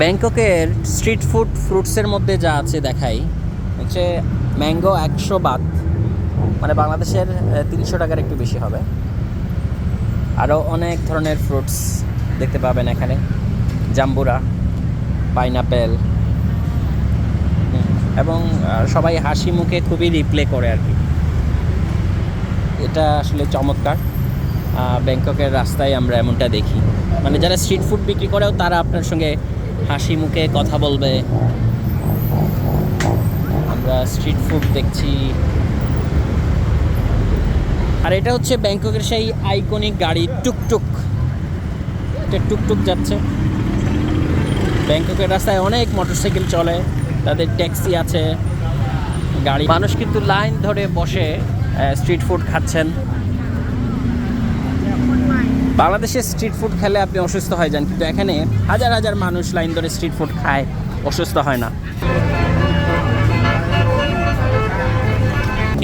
ব্যাংককের street food ফ্রুটসের মধ্যে যা আছে দেখাই, হচ্ছে ম্যাঙ্গো একশো বাত মানে বাংলাদেশের তিনশো টাকার একটু বেশি হবে। আরও অনেক ধরনের ফ্রুটস দেখতে পাবেন এখানে। জাম্বুরা, পাইনাপেল এবং সবাই হাসি মুখে খুবই রিপ্লে করে আর কি। এটা আসলে চমৎকার। ব্যাংককের রাস্তায় আমরা এমনটা দেখি। মানে যারা স্ট্রিট ফুড বিক্রি করেও তারা আপনার সঙ্গে হাসি মুখে কথা বলবে। আমরা স্ট্রিট ফুড দেখছি। আর এটা হচ্ছে ব্যাংককের সেই আইকনিক গাড়ি টুকটুক। এটা টুকটুক যাচ্ছে। ব্যাংককের রাস্তায় অনেক মোটরসাইকেল চলে। তাদের ট্যাক্সি আছে। গাড়ি মানুষ কিন্তু লাইন ধরে বসে স্ট্রিট ফুড খাচ্ছেন। বাংলাদেশে স্ট্রিট ফুড খেলে আপনি অসুস্থ হয়ে যান, কিন্তু এখানে হাজার হাজার মানুষ লাইন ধরে স্ট্রিট ফুড খায়, অসুস্থ হয় না।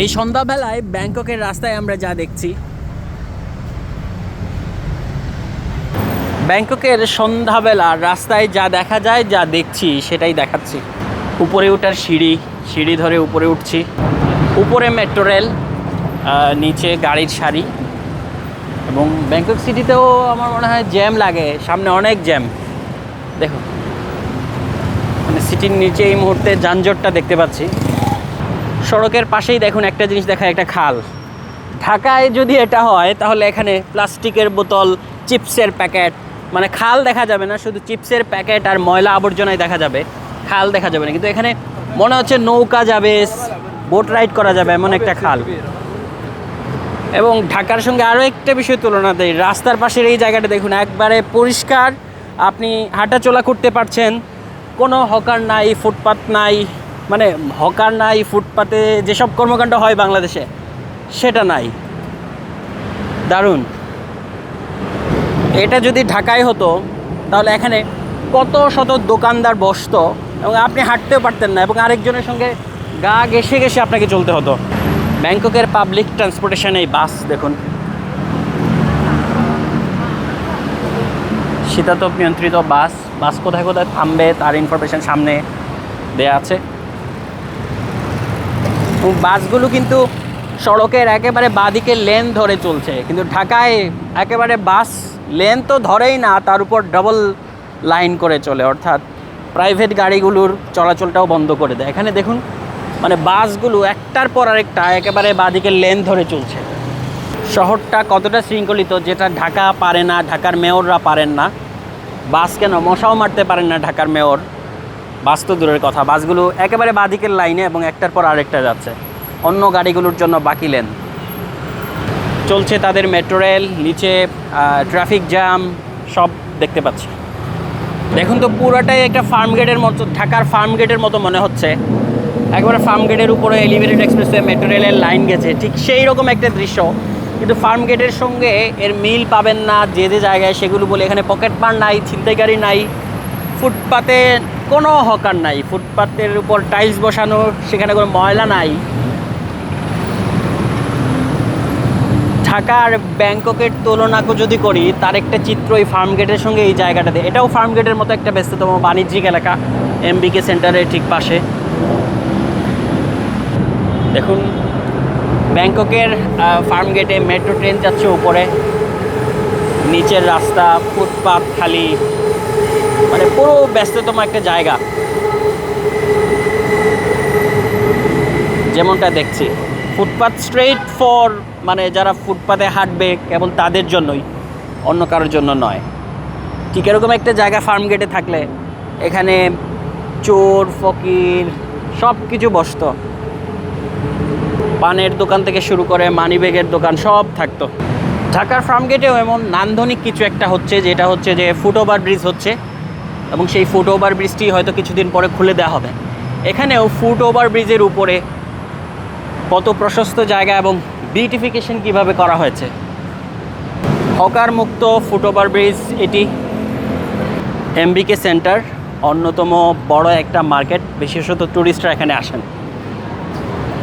এই সন্ধ্যাবেলায় ব্যাংককের রাস্তায় আমরা যা দেখছি, ব্যাংককের সন্ধ্যাবেলা রাস্তায় যা দেখা যায়, যা দেখছি, সেটাই দেখাচ্ছি। উপরে ওঠার সিঁড়ি সিঁড়ি ধরে উপরে উঠছি। উপরে মেট্রো রেল নিচে গাড়ির সারি। এবং ব্যাংকক সিটিতেও আমার মনে হয় জ্যাম লাগে, সামনে অনেক জ্যাম। দেখো মানে সিটির নিচে এই মুহূর্তে যানজটটা দেখতে পাচ্ছি। সড়কের পাশেই দেখুন একটা জিনিস দেখা একটা খাল। ঢাকায় যদি এটা হয়, তাহলে এখানে প্লাস্টিকের বোতল, চিপসের প্যাকেট মানে খাল দেখা যাবে না, শুধু চিপসের প্যাকেট আর ময়লা আবর্জনায় দেখা যাবে। খাল দেখা যাবে না, কিন্তু এখানে মনে হচ্ছে নৌকা যাবে, বোট রাইড করা যাবে, এমন একটা খাল। এবং ঢাকার সঙ্গে আরও একটা বিষয় তুলনা দেয় রাস্তার পাশের এই জায়গাটা দেখুন, একবারে পরিষ্কার। আপনি হাঁটাচলা করতে পারছেন, কোনো হকার নাই, ফুটপাত নাই মানে হকার নাই, ফুটপাতে যেসব কর্মকাণ্ড হয় বাংলাদেশে, সেটা নাই। দারুণ। এটা যদি ঢাকায় হতো, তাহলে এখানে কত শত দোকানদার বসত, এবং আপনি হাঁটতেও পারতেন না, এবং আরেকজনের সঙ্গে গা ঘেসে ঘেসে আপনাকে চলতে হতো। ব্যাংককের পাবলিক ট্রান্সপোর্টেশন এই বাস, দেখুন। শীতাতপ নিয়ন্ত্রিত বাস বাস কোথায় কোথায় থামবে তার ইনফরমেশন সামনে দেয়া আছে। বাসগুলো কিন্তু সড়কের একেবারে বাদিকে লেন ধরে চলছে, কিন্তু ঢাকায় একেবারে বাস লেন তো ধরেই না, তার উপর ডবল লাইন করে চলে, অর্থাৎ প্রাইভেট গাড়িগুলোর চলাচলটাও বন্ধ করে দেয়। এখানে দেখুন মানে বাসগুলো একটার পর আরেকটা একেবারে বাদিকে লেন ধরে চলছে। শহরটা কতটা শৃঙ্খলিত যেটা ঢাকা পারে না, ঢাকার মেয়ররা পারেন না। বাস কেন? মশাও মারতে পারেন না ঢাকার মেয়র। বাস তো দূরের কথা। বাসগুলো একেবারে বাদিকের লাইনে এবং একটার পর আরেকটা যাচ্ছে। অন্য গাড়িগুলোর জন্য বাকি লেন চলছে তাদের মেট্রো রেল নিচে ট্রাফিক জ্যাম সব দেখতে পাচ্ছি। দেখুন তো পুরোটাই একটা ফার্ম গেটের মতো, ঢাকার ফার্ম গেটের মতো মনে হচ্ছে। একবারে ফার্ম গেটের উপরে এলিভেটেড এক্সপ্রেসওয়ে মেট্রো রেলের লাইন গেছে। ঠিক সেই রকম একটা দৃশ্য। কিন্তু ফার্ম গেটের সঙ্গে এর মিল পাবেন না, যে যে জায়গায় সেগুলো বলে এখানে পকেট মার নাই ছিনতাইকারী নাই, ফুটপাতে কোনো হকার নাই। ফুটপাতের উপর টাইলস বসানো, সেখানে কোনো ময়লা নাই। ঢাকার ব্যাংককের তুলনা যদি করি, তার একটা চিত্র এই ফার্ম গেটের সঙ্গে এই জায়গাটাতে। এটাও ফার্ম গেটের মতো একটা ব্যস্ততম বাণিজ্যিক এলাকা এমবিকে সেন্টারের ঠিক পাশে। দেখুন, ব্যাংককের ফার্ম গেটে মেট্রো ট্রেন যাচ্ছে উপরে। নিচের রাস্তা ফুটপাথ খালি মানে পুরো ব্যস্ততম একটা জায়গা। যেমনটা দেখছি ফুটপাথ স্ট্রেট ফর মানে যারা ফুটপাথে হাঁটবে কেবল তাদের জন্যই, অন্য কারোর জন্য নয়। ঠিক এরকম একটা জায়গা ফার্ম গেটে থাকলে, এখানে চোর, ফকির সব কিছু বসতো। পানের দোকান থেকে শুরু করে মানিব্যাগের দোকান সব থাকতো। ঢাকার ফার্ম গেটেও এমন নান্দনিক কিছু একটা হচ্ছে, যেটা হচ্ছে যে ফুট ওভার ব্রিজ হচ্ছে এবং সেই ফুট ওভার ব্রিজটি হয়তো কিছুদিন পরে খুলে দেওয়া হবে। এখানেও ফুট ওভার ব্রিজের উপরে কত প্রশস্ত জায়গা এবং বিউটিফিকেশন কীভাবে করা হয়েছে? হকার মুক্ত ফুট ওভার ব্রিজ এটি এমবিকে সেন্টার, অন্যতম বড় একটা মার্কেট, বিশেষত ট্যুরিস্টরা এখানে আসেন।